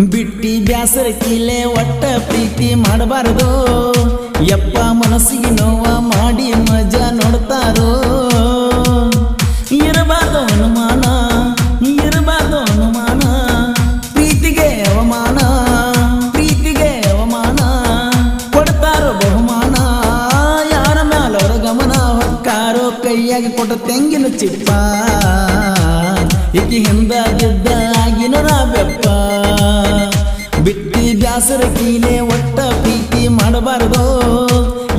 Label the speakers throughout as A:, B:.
A: ಬಿಟ್ಟಿ ಬ್ಯಾಸರ ಕೀಲೆ ಒಟ್ಟ ಪ್ರೀತಿ ಮಾಡಬಾರದು. ಯಪ್ಪ ಮನಸ್ಸಿಗೆ ನೋವ ಮಾಡಿ ಮಜಾ ನೋಡ್ತಾರೋ. ಇರಬಾರ್ದು ಅನುಮಾನ ಇರಬಾರ್ದು ಅನುಮಾನ. ಪ್ರೀತಿಗೆ ಅವಮಾನ ಪ್ರೀತಿಗೆ ಅವಮಾನ. ಕೊಡ್ತಾರೋ ಬಹುಮಾನ, ಯಾರ ಮ್ಯಾಲವರ ಗಮನ? ಹೊಕ್ಕಾರೋ ಕೈಯಾಗಿ ಕೊಟ್ಟ ತೆಂಗಿನ ಚಿಪ್ಪ. ಈಕಿ ಹಿಂದ ಗೆದ್ದ ಬೆಪ್ಪ ಬ್ಯಾಸರ ಕೀಲೆ ಒಟ್ಟ ಪ್ರೀತಿ ಮಾಡಬಾರದು.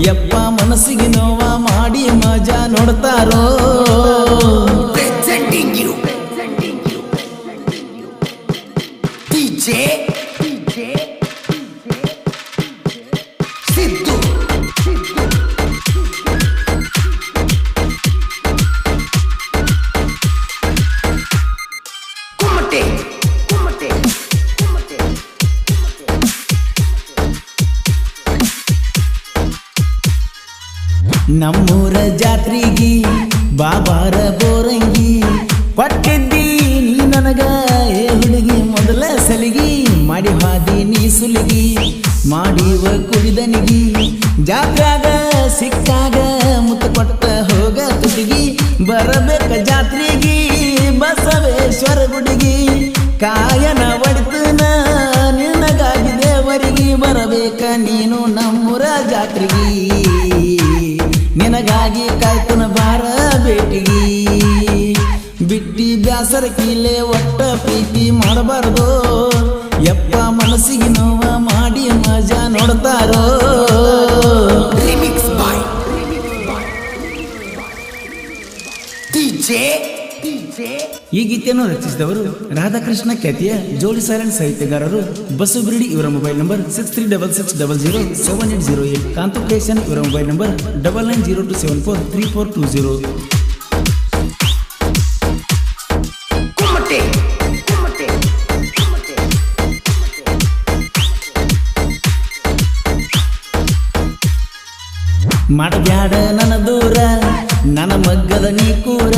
A: ಯಪ್ಪ ಮನಸ್ಸಿಗೆ ನೋವ ಮಾಡಿ ಮಜಾ ನೋಡ್ತಾರೋ? ನಮ್ಮೂರ ಜಾತ್ರೆಗಿ ಬಾಬಾರ ಬೋರಂಗಿ. ಕೊಟ್ಟಿದ್ದಿ ನೀ ನನಗ ಏ ಹುಡುಗಿ, ಮೊದಲ ಸಲಿಗಿ, ಮಾಡಿ ಹಾದಿ, ನೀ ಸುಲಿಗಿ, ಮಾಡಿವ ಕುಡಿದನಿಗಿ ಜಾತ್ರಾಗ ಸಿಕ್ಕಾಗ ಮುತ್ತ ಕೊಟ್ಟ ಹೋಗ ತುಟಿಗಿ, ಬರಬೇಕ ಜಾತ್ರೆಗಿ. ಬಿಟ್ಟಿ ಬ್ಯಾಸರ ಕೀಲೆ ಒಟ್ಟ ಪ್ರೀತಿ ಮಾಡಬಾರ್ದು. ಎಪ್ಪ ಮನಸ್ಸಿಗೆ ನೋವ ಮಾಡಿ ಮಜಾ ನೋಡ್ತಾರೋ.
B: ರಿಮಿಕ್ಸ್ by ಡಿಜೆ ಡಿಜೆ
A: ಈ ಗೀತೆಯನ್ನು ರಚಿಸಿದವರು ರಾಧಾಕೃಷ್ಣ ಖ್ಯಾತಿಯ ಜೋಡಿ ಸೈಲೆಂಟ್ ಸಾಹಿತ್ಯಗಾರರು ಬಸುಬ್ರಿಡಿ ಬಿರ್ಡಿ ಇವರ mobile number six three double six double zero seven eight zero eight. Kantu creation ಇವರ mobile number double nine zero two seven four three four two zero. ಮಾಡಬ್ಯಾಡ ನನ್ನ ದೂರ, ನನ್ನ ಮಗ್ಗದ ನೀ ಕೂರ.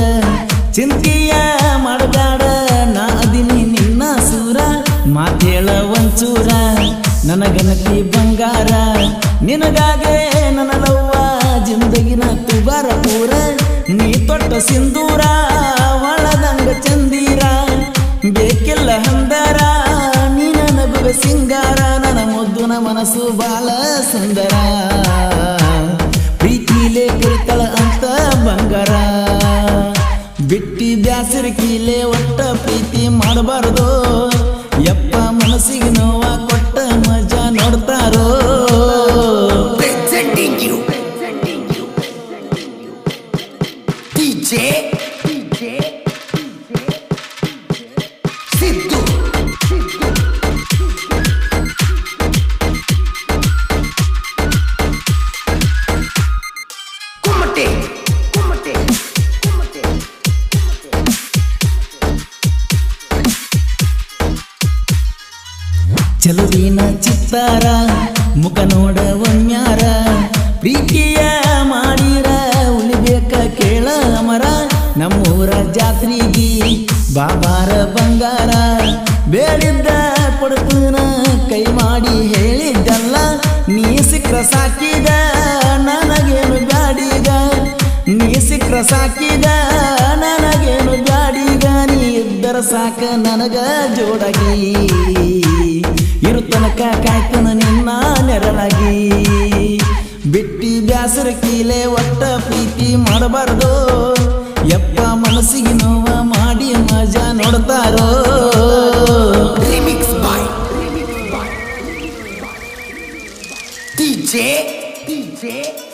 A: ಚಿಂತೆಯ ಮಾಡಬ್ಯಾಡ, ನಾ ಅದಿನಿ ನಿನ್ನ ಸೂರ. ಮಾತೇಳ ಒಂಚೂರ, ನನ್ನ ಗಣತಿ ಬಂಗಾರ. ನಿನಗಾಗೆ ನನ್ನ ಲವ್ವ, ಜಿಂದಗಿನ ತುಬಾರ ಪೂರ. ನೀ ತೊಟ್ಟ ಸಿಂಧೂರ, ಒಳದಂಗ ಚಂದೀರ. ಬೇಕೆಲ್ಲ ಹಂದರ ನೀನ ನಗುವ ಸಿಂಗಾರ. ನನ್ನ ನ ಮನಸ್ಸು ಬಾಲ ಸುಂದರ. ಬಂಗಾರ. ಬಿಟ್ಟಿ ಬ್ಯಾಸರ ಕೀಲೆ ಒಟ್ಟ ಪ್ರೀತಿ ಮಾಡಬಾರದು. ಚಲುವಿನ ಚಿತ್ತಾರ, ಮುಖ ನೋಡ ಒಮ್ಯಾರ ಪ್ರೀತಿಯ ಮಾಡಿರ ಉಳಿಬೇಕ ಕೇಳ ಅಮರ ನಮ್ಮೂರ ಜಾತ್ರೆಗಿ ಬಾಬಾರ ಬಂಗಾರ, ಬೇಡಿದ್ದ ಕೊಡ್ತನ ಕೈ ಮಾಡಿ ಹೇಳಿದ್ದಲ್ಲ. ನೀ ಸಿಕ್ಕ ಸಾಕಿದ, ನನಗೇನು ಗಾಡಿಗ ನೀ ಸಿಕ್ಕ ಸಾಕಿದ, ನನಗೇನು ಗಾಡಿಗ ನೀ ಇದ್ದರ ಸಾಕ ನನಗ ಜೋಡಾಗಿ. ಬಿಟ್ಟಿ ಬ್ಯಾಸರ ಕೀಲೆ ಒಟ್ಟ ಪ್ರೀತಿ ಮಾಡಬಾರದು ಎಪ್ಪ ಮನಸ್ಸಿಗೆ ನೋವ ಮಾಡಿ ಮಜಾ ನೋಡ್ತಾರೋ
B: DJ. DJ.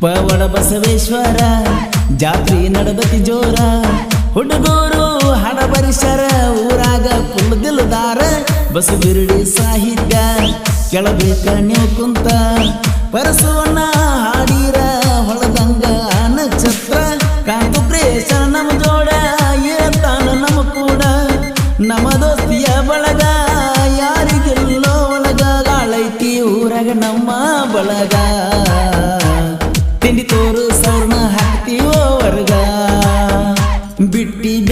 A: ಪವಳ ಬಸವೇಶ್ವರ, ಜಾತ್ರೆ ನಡಬತಿ ಜೋರ. ಹುಡುಗೂರು ಹಣ ಪರಿಸರ, ಊರಾಗ ಫುಲ್ ದಿಲ್ದಾರ. ಬಸು ಬಿರುಡಿ ಸಾಹಿತ್ಯ ಕೆಳಬೇಕ ನೀವು ಕುಂತ. ಪರಸೋಣ ಹಾಡಿರ, ಹೊಳದಂಗ ನಕ್ಷತ್ರ. ಕಾಂತು ಪ್ರೇಷ ನಮ್ಮ ಜೋಡ ಏತಾನ ನಮ್ಮ ಕೂಡ. ನಮ್ಮ ದೋಸ್ತಿಯ ಬಳಗ, ಯಾರಿಗೆಲ್ಲೋ ಒಳಗ ಗಾಳೈತಿ ಊರಾಗ ನಮ್ಮ ಬಳಗ.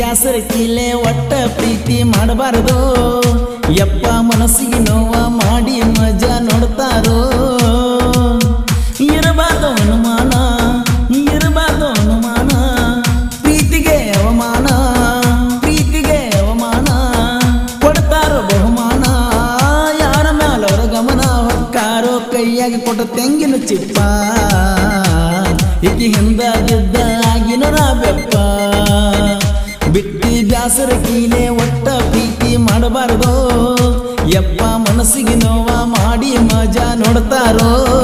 A: ಬ್ಯಾಸರ ಕೀಲೆ ಒಟ್ಟ ಪ್ರೀತಿ ಮಾಡಬಾರದು. ಯಪ್ಪ ಮನಸ್ಸಿಗೆ ನೋವ ಮಾಡಿ ಮಜಾ ನೋಡ್ತಾರೋ. ಇರಬಾರ್ದು ಅನುಮಾನ ಇರಬಾರ್ದು ಅನುಮಾನ. ಪ್ರೀತಿಗೆ ಅವಮಾನ ಪ್ರೀತಿಗೆ ಅವಮಾನ. ಕೊಡ್ತಾರೋ ಬಹುಮಾನ, ಯಾರ ಮ್ಯಾಲವರ ಗಮನ? ಹೊಕ್ಕಾರೋ ಕೈಯಾಗಿ ಕೊಟ್ಟ ತೆಂಗಿನ ಚಿಪ್ಪ. ಇತಿ ಹಿಂದ ಆಗಿನ ಬೆಪ್ಪ ಬ್ಯಾಸರ ಕೀಲೆ ಒಟ್ಟ ಪ್ರೀತಿ ಮಾಡಬಾರದು? ಯಪ್ಪ ಮನಸ್ಸಿಗೆ ನೋವ ಮಾಡಿ ಮಜಾ ನೋಡ್ತಾರೋ?